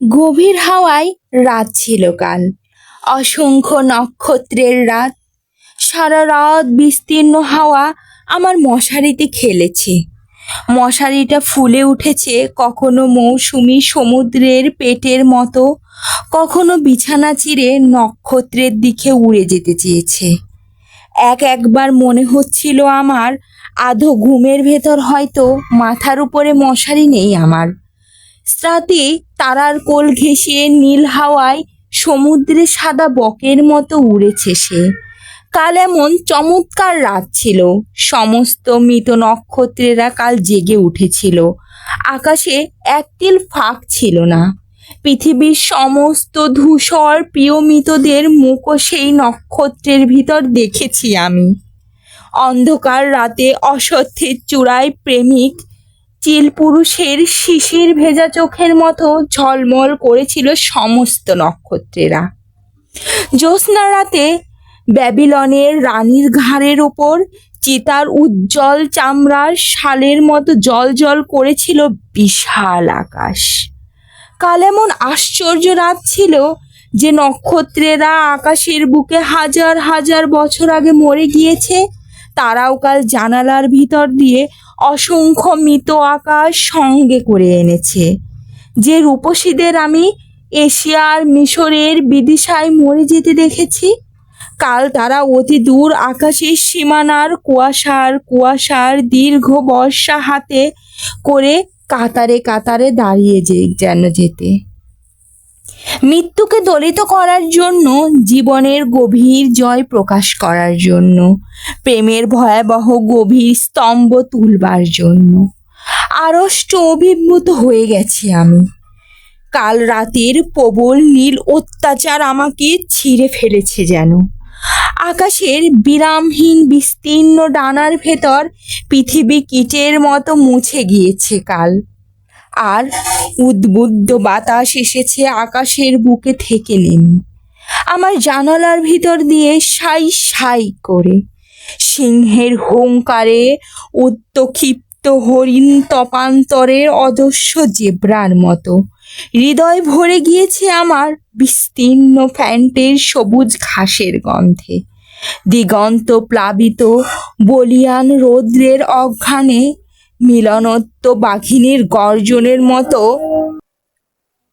গভীর হাওয়ায় রাত ছিল কাল। অসংখ্য নক্ষত্রের রাত। সারা রাত বিস্তীর্ণ হাওয়া আমার মশারিতে খেলেছে। মশারিটা ফুলে উঠেছে কখনো মৌসুমি সমুদ্রের পেটের মতো, কখনো বিছানা চিরে নক্ষত্রের দিকে উড়ে যেতে চেয়েছে। এক একবার মনে হচ্ছিল আমার আধো ঘুমের ভেতর হয়তো মাথার উপরে মশারি নেই আমার। স্রাতে তারার কোল ঘেঁষে নীল হাওয়ায় সমুদ্রে সাদা বকের মতো উড়েছে সে। কাল এমন চমৎকার রাত ছিল। সমস্ত মৃত নক্ষত্রেরা কাল জেগে উঠেছিল। আকাশে একটিল ফাঁক ছিল না। পৃথিবীর সমস্ত ধূসর প্রিয় মৃতদের মুখও সেই নক্ষত্রের ভিতর দেখেছি আমি। অন্ধকার রাতে অসত্যের চূড়ায় প্রেমিক চিল পুরুষের শিশির ভেজা চোখের মতো ঝলমল করেছিল সমস্ত নক্ষত্রেরা। জ্যোৎস্না রাতে ব্যাবিলনের রানীর ঘাড়ের ওপর চিতার উজ্জ্বল চামড়ার শালের মতো জল জল করেছিল বিশাল আকাশ। কাল এমন আশ্চর্য রাত ছিল যে নক্ষত্রেরা আকাশের বুকে হাজার হাজার বছর আগে মরে গিয়েছে, তারাও কাল জানালার ভিতর দিয়ে অসংখ্য মৃত আকাশ সঙ্গে করে এনেছে। যে রূপসীদের আমি এশিয়ার মিশরের বিদিশায় মরে যেতে দেখেছি, কাল তারা অতি দূর আকাশের সীমানার কুয়াশার কুয়াশার দীর্ঘ বর্ষা হাতে করে কাতারে কাতারে দাঁড়িয়ে যে যেন যেতে। মৃত্যুকে দলিত করার জন্য, জীবনের গভীর জয় প্রকাশ করার জন্য, প্রেমের ভয়াবহ গভীর স্তম্ভ তুলবার জন্য। আড়ষ্ট অভিভূত হয়ে গেছি আমি। কাল রাতের প্রবল নীল অত্যাচার আমাকে ছিঁড়ে ফেলেছে যেন। আকাশের বিরামহীন বিস্তীর্ণ ডানার ভেতর পৃথিবী কীটের মতো মুছে গিয়েছে কাল। আর উদ্বুদ্ধ বাতাস এসেছে আকাশের বুকে থেকে নেমে। আমার জানালার ভিতর দিয়ে সাই সাই করে। সিংহের হুঙ্কারে উত্তক্ষিপ্ত হরিণ তপান্তরের অদস্য জেব্রার মতো। হৃদয় ভরে গিয়েছে আমার বিস্তীর্ণ ফ্যান্টের সবুজ ঘাসের গন্ধে। দিগন্ত প্লাবিত বলিয়ান রৌদ্রের অঘ্রাণে মিলনত্ব বাঘিনীর গর্জনের মতো।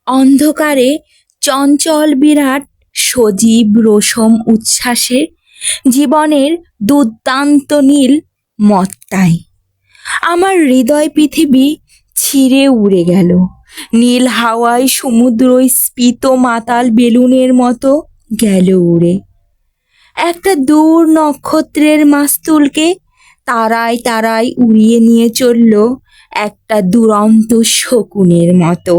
অন্ধকারে চঞ্চল বিরাট সজীব রোশম উচ্ছ্বাসে জীবনের দুর্দান্ত নীল মত্তায়। আমার হৃদয় পৃথিবী ছিঁড়ে উড়ে গেল। নীল হাওয়ায় সমুদ্র স্ফীত মাতাল বেলুনের মতো গেল উড়ে। একটা দূর নক্ষত্রের মাস্তুলকে তারায় তারায় উড়িয়ে নিয়ে চলল একটা দুরন্ত শকুনের মতো।